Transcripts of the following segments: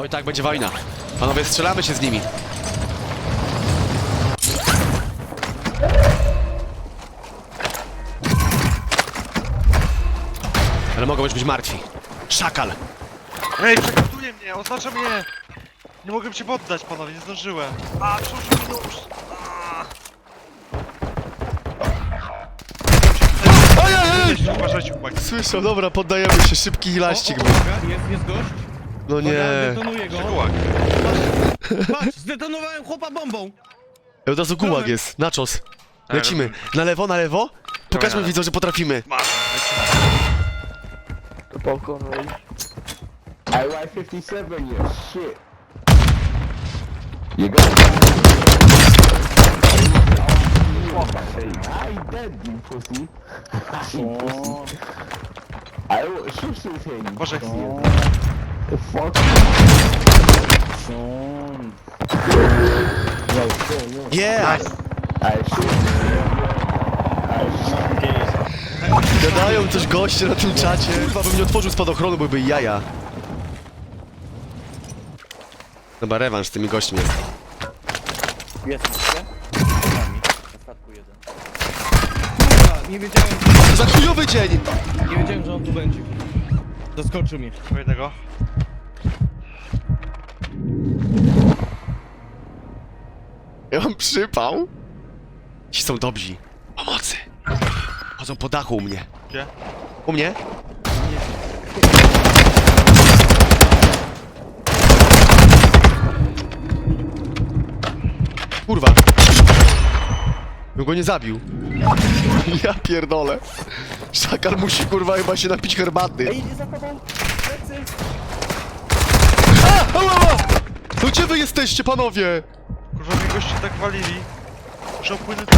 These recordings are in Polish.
Oj, tak, będzie wojna. Panowie, strzelamy się z nimi. Ale mogą być być martwi. Szakal! Ej, przekazuje mnie, oznacza mnie! Nie mogłem się poddać, panowie, nie zdążyłem. A, przerzucił mi nóż! A. Ojej! Jeszcze Uważajcie, chłopaki. Słyszę, dobra, poddajemy się, szybki laścik był. Jest, jest gość. No nie. Detonuję go. Gułak. Patrz, zdetonowałem chłopa bombą. Od razu gułag jest, naczos. Lecimy. Na lewo, na lewo. Pokażmy widzom, że potrafimy. Popcorn range. IY57, you shit. You got I dead, you pussy. you pussy. I him. Boże, The fuck? Yeah! nice. I shoot. I shoot. Gadają coś goście na tym czacie. Chyba bym nie otworzył spadochronu, bo by jaja. Chyba rewanż z tymi gośćmi jest. Jest, widzicie? Z nami. Na statku jeden. Kurwa, nie wiedziałem, Za chujowy dzień! nie wiedziałem, że on tu będzie. Zaskoczył mnie. Jednego. Ja mam przypał. Ci są dobrzy. Pomocy. Chodzą po dachu u mnie. Gdzie? U mnie? Kurwa. Bym go nie zabił. Ja pierdolę. Szakal musi kurwa chyba się napić herbaty. Ej, idzie za tobą! Plecy! A! Ała, ała! No gdzie wy jesteście panowie? Kurwa, mnie goście tak walili. Muszę opłynąć.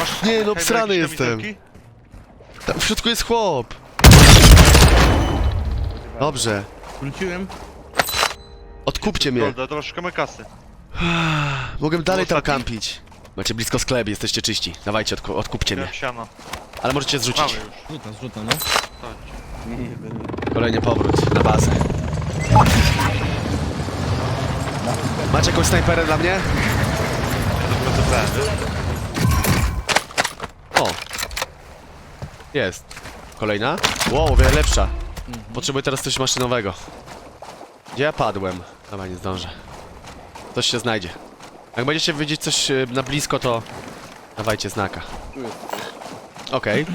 Masz Nie, no, obsrany jakieś jestem. kamizelki? Tam w środku jest chłop. Dobrze. Wróciłem. Odkupcie mnie. Golda, dobra, szukamy kasy. Mogę dalej tam ostatni? kampić. Macie blisko sklep, jesteście czyści. Dawajcie, odku odkupcie mnie. Miałem siano. Ale możecie zrzucić. Mamy już. Zrzuta, zrzuta, no. Chodź. Nie, nie, będę. Kolejny powrót na bazę. Macie jakąś snajperę dla mnie? O! Jest. Kolejna? Wow, wiele lepsza. Potrzebuję teraz coś maszynowego. Gdzie ja padłem? Dobra, nie zdążę. Coś się znajdzie. Jak będziecie widzieć coś e, na blisko, to dawajcie znaka. Okej.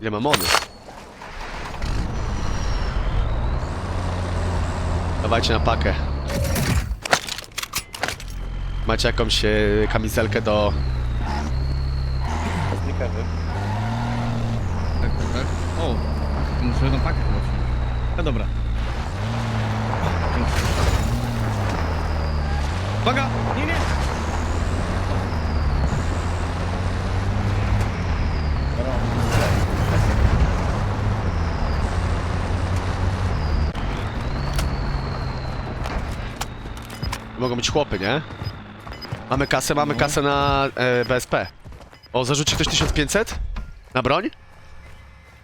Ile mamony? Dawajcie na pakę. Macie jakąś e, kamizelkę do... Znikawy. Tak, tak, tak. O, muszę jedną pakę chyba wziąć. No dobra. Dzięki. Uwaga! Nie, nie! Mogą być chłopy, nie? Mamy kasę, mamy kasę na e, BSP. O, zarzuci ktoś 1500? Na broń?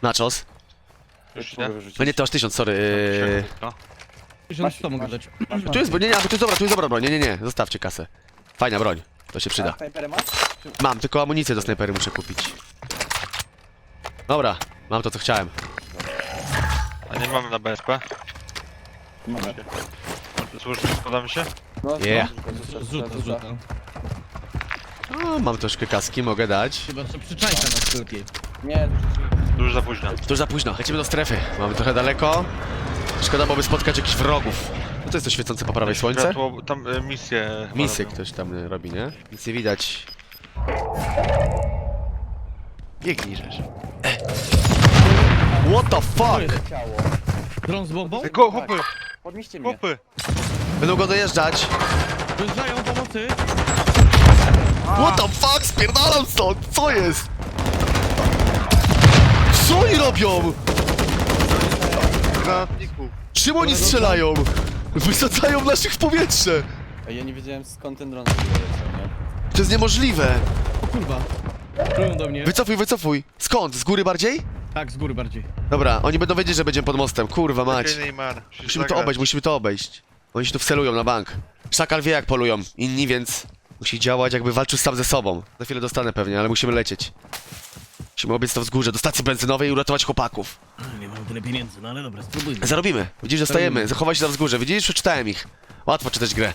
Na czos? Już idę. No nie, to aż 1000, sorry. No. 1100 mogę dać. Tu jest, bo nie, nie, bo to jest dobra, tu jest dobra broń. Nie, nie, nie, zostawcie kasę. Fajna broń, to się przyda. A masz? Mam, tylko amunicję do snajpery muszę kupić. Dobra, mam to co chciałem. A nie mamy na BSP? Mamy. Służyć, składamy się? No, Yeah. zrzuta, Zrzuta, zrzuta. O, mam troszkę kaski, mogę dać. Chyba, że przyczajka nas lepiej. Nie, już za późno. To już za późno. Lecimy do strefy. Mamy trochę daleko. Szkoda byłoby spotkać jakichś wrogów. No to jest to świecące po prawej słońce? Światło, tam y, misję chyba robią. ktoś tam y, robi, nie? Nic nie widać. Biegnij, rzecz. E. What the fuck? ciało. Dron z bombą? Go, hopy, Podnieście mnie. hopy! Będą go dojeżdżać. Wyjeżdżają pomocy! What the fuck? Spierdalam stąd! Co jest? Co oni robią? Granatniku. Czym oni strzelają? Wysadzają naszych w powietrze! Ej, Ja nie wiedziałem skąd ten dron wyleciał, nie? To jest niemożliwe! O kurwa. Plują do mnie. Wycofuj, wycofuj! Skąd? Z góry bardziej? Tak, z góry bardziej. Dobra, oni będą wiedzieć, że będziemy pod mostem. Kurwa mać. Musimy to obejść, musimy to obejść. Oni się tu wcelują na bank. Szakal wie jak polują, inni więc musi działać jakby walczył sam ze sobą. Za chwilę dostanę pewnie, ale musimy lecieć. Musimy obiec to wzgórze do stacji benzynowej i uratować chłopaków. Nie mam tyle pieniędzy, no ale dobra, spróbujmy. Zarobimy. Widzisz, dostajemy. Zachowaj się na wzgórze. Widzisz, przeczytałem ich. Łatwo czytać grę.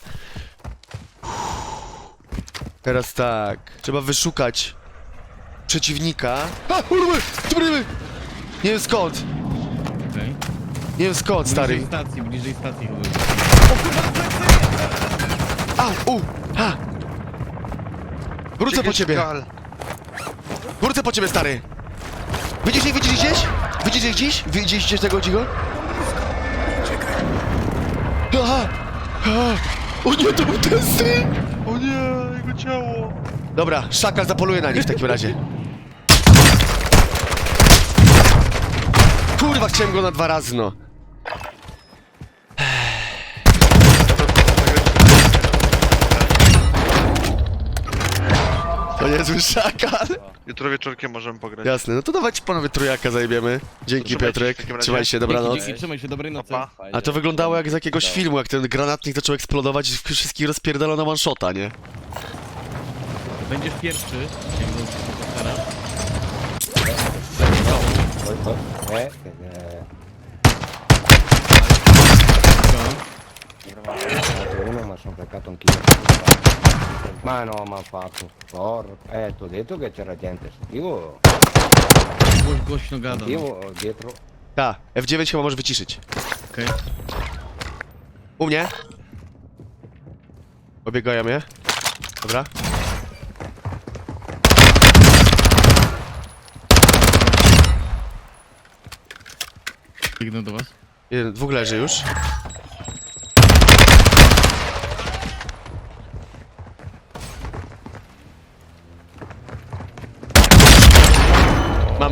Teraz tak. Trzeba wyszukać przeciwnika. A, urwy! Urwy! Nie wiem skąd. Okej. Nie wiem skąd, stary. Bliżej stacji, bliżej stacji chyba. Au, u, ha! Wrócę po ciebie. Wrócę po ciebie, stary. Widzisz ich, widzisz ich gdzieś? Widzisz ich gdzieś? Widzisz gdzieś tego dzigo? Aha! Aha! O nie, to był Tesy! O nie, jego ciało. Dobra, szakal zapoluje na nich w takim razie. Kurwa, chciałem go na dwa razy, no. To niezły szakal. Jutro wieczorkiem możemy pograć. Jasne, no to dawać panowie trójaka zajebiemy. Dzięki Trzymajcie się w Piotrek, takim razie. trzymaj się, dobranoc. Dzięki, trzymaj się, dobrej nocy. Pa. A to wyglądało jak z jakiegoś filmu, jak ten granatnik zaczął eksplodować i wszystkich rozpierdalono na one shota, nie? Będziesz pierwszy. Eh, uno mi ha sono beccato anch'io. Ma no, mi ha fatto. Porca. Eh, ti ho detto che c'era gente. Io, Głoś, głośno gada. no. io dietro. Ta, F9 chyba może wyciszyć. Okej. U mnie? Obiegają mnie. Dobra. Biegnę do was. Jeden, dwóch leży już.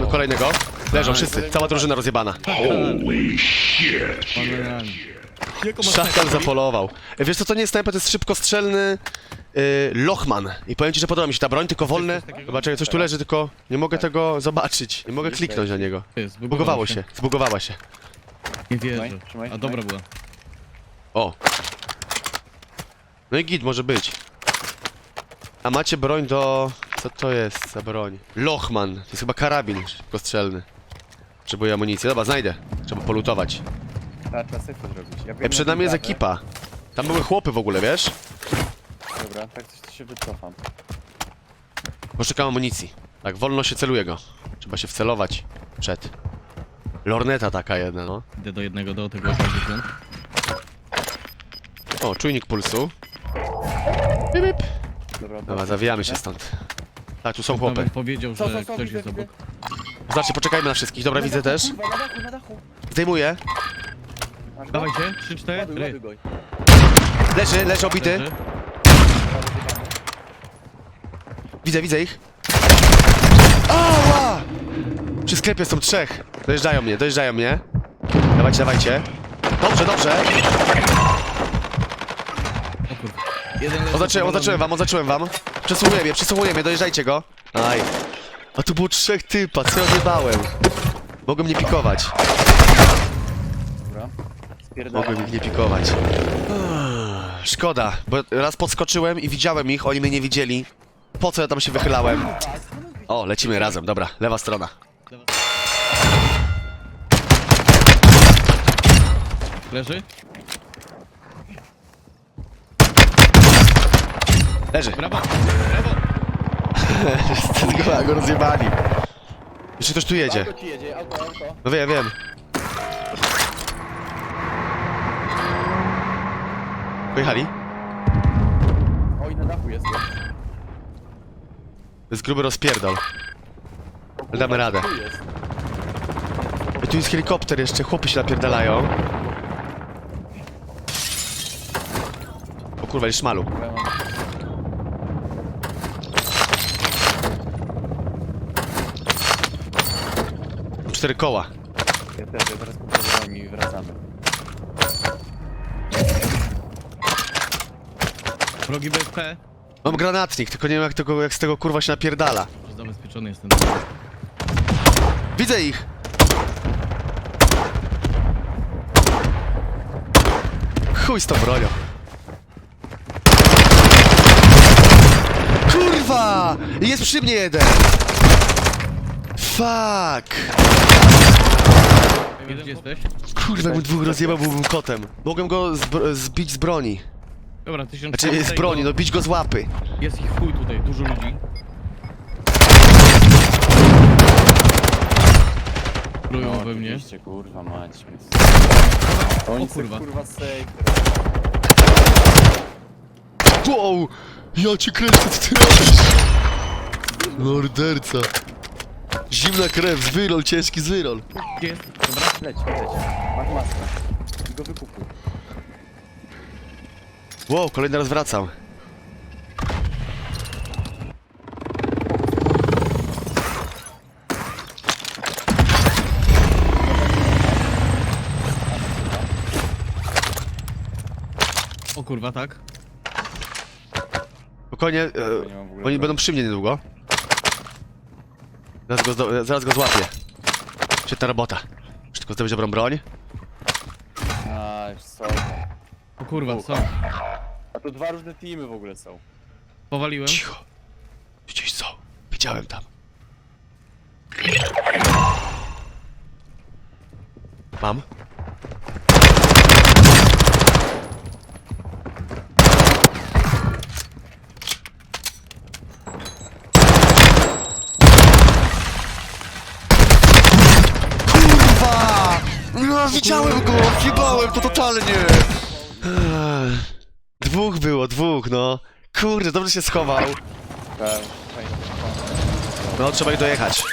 Kolejnego. Leżą wszyscy, cała drużyna rozjebana. Jaką masz Szakal zapolował. Wiesz co, to nie jest snajper, to jest szybkostrzelny yy, Lochman. I powiem ci, że podoba mi się ta broń, tylko wolne. Zobaczcie, coś tu leży, tylko nie mogę tego zobaczyć. Nie mogę kliknąć na niego. Zbugowało się, zbugowała się. Nie wierzę. A dobra była. O. No i git może być. A macie broń do... Co to jest za broń? Lochman. To jest chyba karabin szybkostrzelny. Potrzebuję amunicji. Dobra, znajdę. Trzeba polutować. Trzeba, trzeba safe zrobić. Ja E, wiem, przed na nami jest ekipa. Tam były chłopy w ogóle, wiesz? Dobra, tak coś to się wycofam. Poszukam amunicji. Tak, wolno się celuje go. Trzeba się wcelować. Przed. Lorneta taka jedna, no. Idę do jednego, do tego 80. O, czujnik pulsu. Bip, bip. Dobra, Dobra, zawijamy się stąd. Tak, tu są chłopy. Nawet powiedział, Co, że co, co, ktoś widzę, jest widzę. obok. Znaczy, poczekajmy na wszystkich. Dobra, widzę też. Kurwa, na dachu, na dachu. Zdejmuję. Masz go? Dawajcie, 3, Ładuj, 4. ładuj go. Leży, leży obity. Widzę, widzę ich. Ała! Przy sklepie są trzech. Dojeżdżają mnie, dojeżdżają mnie. Dawajcie, dawajcie. Dobrze, dobrze. Oznaczyłem, oznaczyłem wam, oznaczyłem wam. Przesłuchuję mnie, przesłuchuję mnie, dojeżdżajcie go. Aj. A tu było trzech typa, co ja odjebałem? Mogłem nie pikować. Dobra. Spierdala. Mogłem ich nie pikować. Szkoda, bo raz podskoczyłem i widziałem ich, oni mnie nie widzieli. Po co ja tam się wychylałem? O, lecimy razem, dobra, lewa strona. Leży? Leży. Brawo! Brawo! Tylko go rozjebali. Jeszcze ktoś tu jedzie. Auto ci jedzie, auto, auto. No wiem, wiem. Pojechali? Oj, na dachu jest. To jest gruby rozpierdol. Ale damy radę. Tu jest. I tu jest helikopter jeszcze, chłopy się napierdalają. O kurwa, jest szmalu. Bo ja mam... cztery koła. Ja też, ja zaraz i wracamy. Wrogi BSP. Mam granatnik, tylko nie wiem jak, tego, jak z tego kurwa się napierdala. Zabezpieczony jestem. Widzę ich! Chuj z tą bronią. Kurwa! Jest przy mnie jeden! Fuck! Gdzie jesteś? Kurwa, jakbym dwóch rozjebał, byłbym kotem. Mogłem go zbić z broni. Dobra, tysiąc... Znaczy, z broni, no bić go z łapy. Jest ich chuj tutaj, dużo ludzi. Plują we mnie. Oczywiście, kurwa mać. O Oni kurwa. kurwa, kurwa safe. Wow! Ja cię kręcę, co ty robisz? Morderca. Zimna krew, zwyrol, ciężki zwyrol. Gdzie jest? Dobra. Leć, leć. Masz maskę. I go wykupuj. Wow, kolejny raz wracam. O kurwa, tak. Spokojnie, e, nie mam w ogóle oni będą przy mnie niedługo. Zaraz go, zdo- zaraz go złapię. Świetna robota. Muszę tylko zdobyć dobrą broń. A, są. O kurwa, co? A tu dwa różne teamy w ogóle są. Powaliłem. Cicho. Gdzieś są. Widziałem tam. Mam. Kurwa! Widziałem go! Wjebałem to totalnie! Ech. Dwóch było, dwóch, no. Kurde, dobrze się schował. No, trzeba ich dojechać.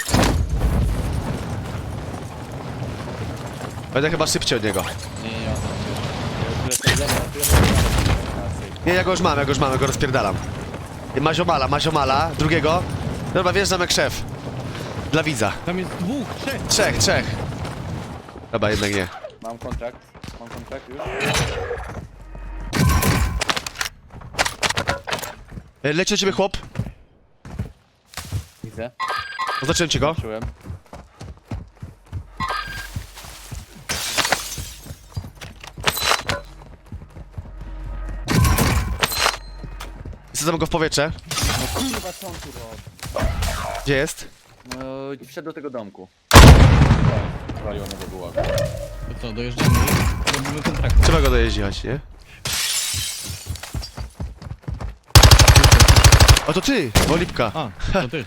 Będę chyba szybciej od niego. Nie, ja go już mam, ja go już mam, ja go rozpierdalam. I Maziomala, Maziomala, drugiego. Dobra, wjeżdżam jak szef. Dla widza. Tam jest dwóch, trzech. Trzech, trzech. Chyba jednak nie. Mam kontrakt. Mam kontrakt już. E, Leci do ciebie chłop. Widzę. Oznaczyłem ci go. Czułem. Wsadzam go w powietrze. No kurwa, co on tu robi? Gdzie jest? No, wszedł do tego domku. Zwalionego była. To co, dojeżdżamy robimy kontrakt. Trzeba go dojeździć, nie? O, to ty! Olipka. A, to ty.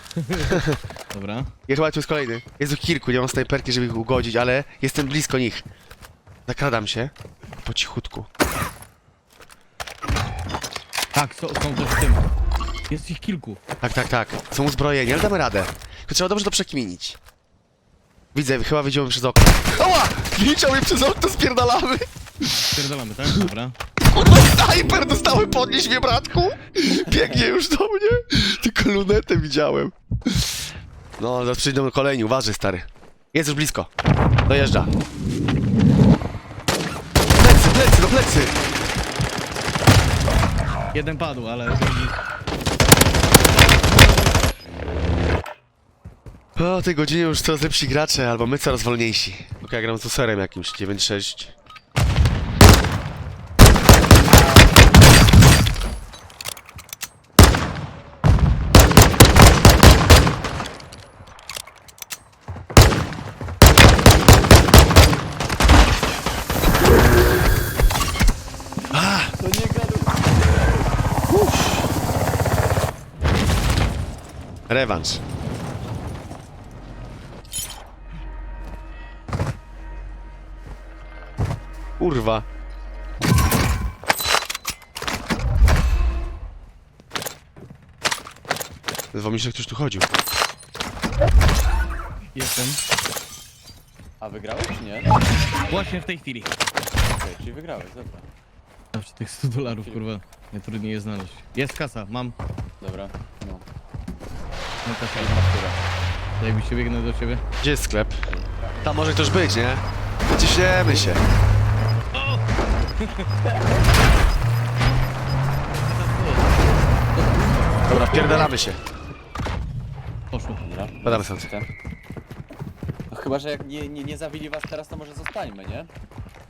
Dobra. Ja chyba tu jest kolejny. Jest tu kilku, nie mam snajperki, żeby ich ugodzić, ale jestem blisko nich. Zakradam się. Po cichutku. Tak, są, są też w tym. Jest ich kilku. Tak, tak, tak. Są uzbrojeni, ale damy radę. Tylko trzeba dobrze to przekminić. Widzę, chyba widziałem przez okno. Ała! Widział mnie przez okno, spierdalamy! Spierdalamy, tak? Dobra. Kurwa, snajper dostałem, podnieś mnie, bratku! Biegnie już do mnie. Tylko lunetę widziałem. No, zaraz przyjdą kolejni, uważaj, stary. Jest już blisko. Dojeżdża. Plecy, plecy, do plecy! Jeden padł, ale drugi... O tej godzinie już coraz lepsi gracze, albo my coraz wolniejsi. Okej, ja gram z userem jakimś, 9-6. To nie gaduj. Rewanż. Kurwa. Wydawało mi się, że ktoś tu chodził. Jestem. A wygrałeś czy nie? Właśnie w tej chwili. Okej, czyli wygrałeś, dobra. Zawsze tych 100 dolarów, kurwa. Nie trudniej je znaleźć. Jest kasa, mam. Dobra, no. Mam kasę. Faktura. Zajebiście biegnę do ciebie. Gdzie jest sklep? Tam może ktoś być, nie? Ciśniemy się. Dobra, wpierdalamy się. Poszło. Dobra. Badamy stąd. Ten. chyba, że jak nie, nie, nie zawili was teraz, to może zostańmy, nie?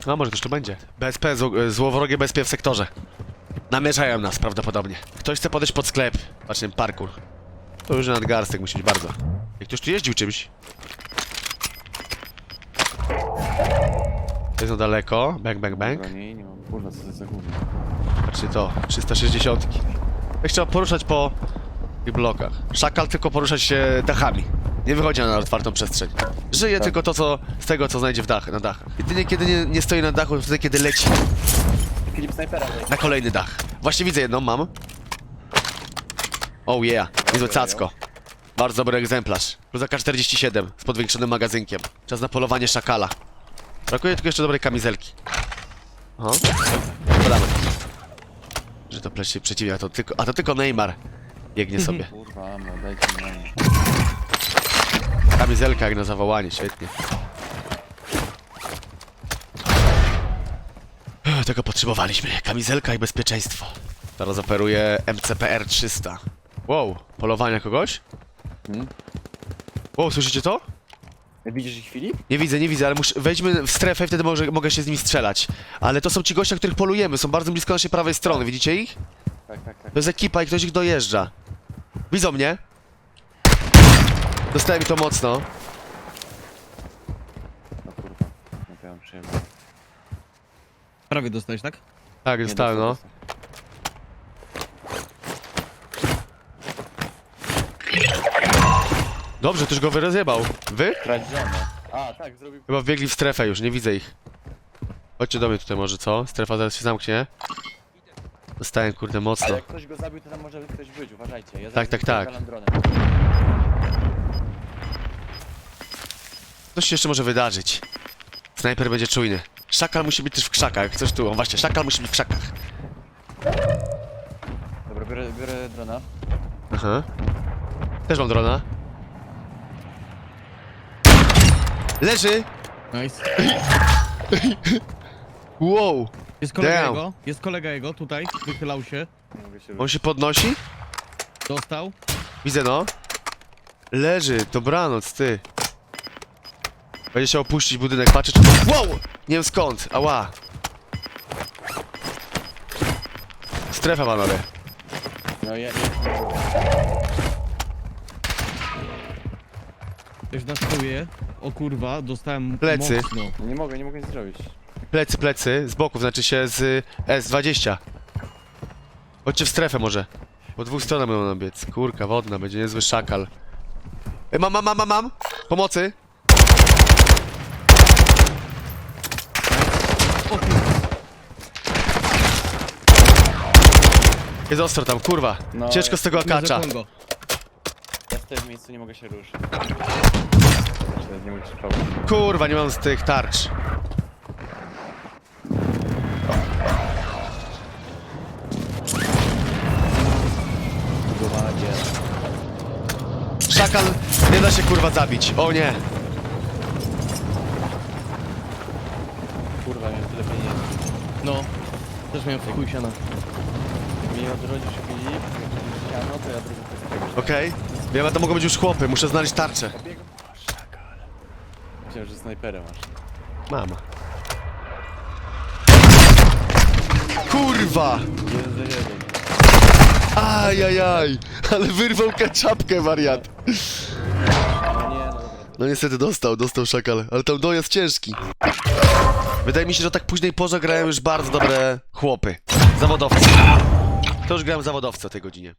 A może też to będzie. BSP, zło- złowrogie BSP w sektorze. Namierzają nas prawdopodobnie. Ktoś chce podejść pod sklep. Patrzcie, parkour. To już nadgarstek musi być bardzo. Jak ktoś tu jeździł czymś. To jest na daleko. Bang, bang, bang. Broni, nie mam, kurwa, co to jest za gówno. Patrzcie to. 360. Jak trzeba poruszać po tych blokach. Szakal tylko porusza się dachami. Nie wychodzi na otwartą przestrzeń. Żyje Tak. tylko to, co z tego, co znajdzie w dach, na dachach. Jedynie kiedy nie, nie stoi na dachu, to wtedy, kiedy leci Filip snajpera, daj. na kolejny dach. Właśnie widzę jedną, mam. Oh yeah, niezłe cacko. Bardzo dobry egzemplarz. Plus AK-47 z podwiększonym magazynkiem. Czas na polowanie szakala. Brakuje tylko jeszcze dobrej kamizelki. Oho. Podamy. Że to plecy przeciwnie, a to tylko, a to tylko Neymar biegnie sobie. Kurwa, no dajcie mi. Kamizelka jak na zawołanie, świetnie. Ech, Tego potrzebowaliśmy. Kamizelka i bezpieczeństwo. Teraz operuje MCPR 300. Wow, polowania kogoś? Hmm? Wow, słyszycie to? Widzisz ich, Filip? Nie widzę, nie widzę, ale mus... wejdźmy w strefę i wtedy może, mogę się z nimi strzelać. Ale to są ci goście, których polujemy, są bardzo blisko naszej prawej strony, widzicie ich? Tak, tak, tak. To jest ekipa i ktoś ich dojeżdża. Widzą mnie? Dostałem mi to mocno. No kurwa, nie miałem przyjemność. Prawie dostałeś, tak? Tak, Nie dostałem, no. dostał, Dobrze, ktoś go rozjebał. Wy? Kradzione. A, tak, zrobił... Chyba wbiegli w strefę już, nie widzę ich. Chodźcie do mnie tutaj może, co? Strefa zaraz się zamknie. Dostałem kurde Ale mocno. jak ktoś go zabił, to tam może ktoś być, uważajcie. Ja Tak, tak, tak. zaraz dronem. Coś się jeszcze może wydarzyć. Snajper będzie czujny. Szakal musi być też w krzakach. Coś tu, o właśnie, szakal musi być w krzakach. Dobra, biorę, biorę drona. Aha. Też mam drona. Leży! Nice. Wow! Jest kolega Damn. jego, jest kolega jego, tutaj, wychylał się, Nie mogę się On się podnosi? dostał. Widzę no. Leży, dobranoc, ty. Będzie się opuścić budynek, patrzę czy... Wow! Nie wiem skąd, ała. Strefa panowie. No ja, ja Ktoś nas tyłuje. O kurwa, dostałem Plecy. mocno. nie mogę, nie mogę nic zrobić. Plecy, plecy, z boków, znaczy się z S20. Chodźcie w strefę może. Po dwóch stronach będą nam biec. Kurka wodna, będzie niezły szakal. Ej, mam, mam, mam, mam, mam! Pomocy! O kurwa, Jest ostro tam, kurwa. No, Ciężko z tego akacza. Ja stoję w miejscu, nie mogę się ruszyć. Nie się. Kurwa, nie mam z tych tarcz. Szakal nie da się kurwa zabić. O nie. Kurwa, miałem tyle pieniędzy. No. Też miałem w chuj siana. Mi odrodzisz Filip, siano, to ja drugi Okej. Wiem, a to mogą być już chłopy, muszę znaleźć tarczę. Myślałem, że snajperę masz. Mama. Kurwa! Jeden za jeden. Ajajaj! Ale wyrwał kaczapkę, wariat. No nie, no dobra. No niestety dostał, dostał szakal, ale tam dojazd ciężki. Wydaje mi się, że o tak późnej porze grają już bardzo dobre chłopy. Zawodowcy. To już grałem zawodowcy o tej godzinie.